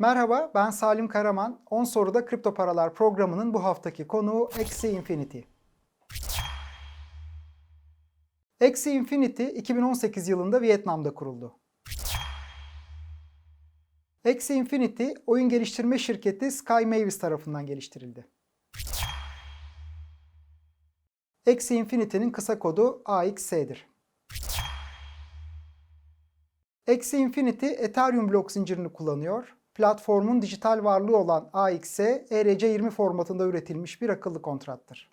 Merhaba, ben Salim Karaman. 10 soruda kripto paralar programının bu haftaki konuğu Axie Infinity. Axie Infinity 2018 yılında Vietnam'da kuruldu. Axie Infinity oyun geliştirme şirketi Sky Mavis tarafından geliştirildi. Axie Infinity'nin kısa kodu AXS'dir. Axie Infinity Ethereum blok zincirini kullanıyor. Platformun dijital varlığı olan AXS, ERC20 formatında üretilmiş bir akıllı kontrattır.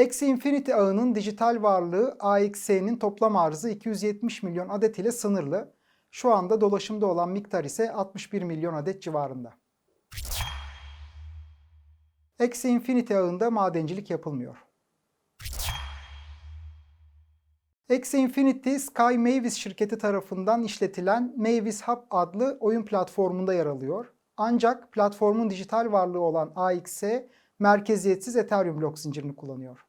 Axie Infinity ağının dijital varlığı AXS'nin toplam arzı 270 milyon adet ile sınırlı. Şu anda dolaşımda olan miktar ise 61 milyon adet civarında. Axie Infinity ağında madencilik yapılmıyor. Axie Infinity, Sky Mavis şirketi tarafından işletilen Mavis Hub adlı oyun platformunda yer alıyor. Ancak platformun dijital varlığı olan AXS, merkeziyetsiz Ethereum blok zincirini kullanıyor.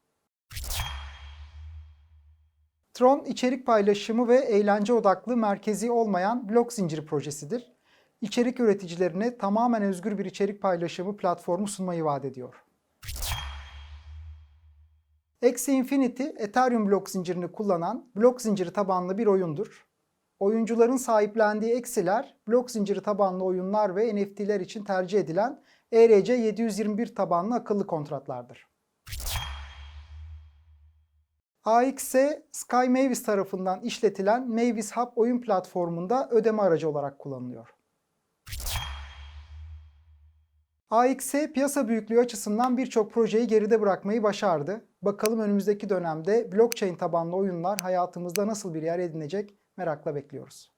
Tron, içerik paylaşımı ve eğlence odaklı merkezi olmayan blok zinciri projesidir. İçerik üreticilerine tamamen özgür bir içerik paylaşımı platformu sunmayı vaat ediyor. Axie Infinity, Ethereum blok zincirini kullanan blok zinciri tabanlı bir oyundur. Oyuncuların sahiplendiği Axie'ler, blok zinciri tabanlı oyunlar ve NFT'ler için tercih edilen E ERC721 tabanlı akıllı kontratlardır. AXS, Sky Mavis tarafından işletilen Mavis Hub oyun platformunda ödeme aracı olarak kullanılıyor. AXS piyasa büyüklüğü açısından birçok projeyi geride bırakmayı başardı. Bakalım önümüzdeki dönemde blockchain tabanlı oyunlar hayatımızda nasıl bir yer edinecek merakla bekliyoruz.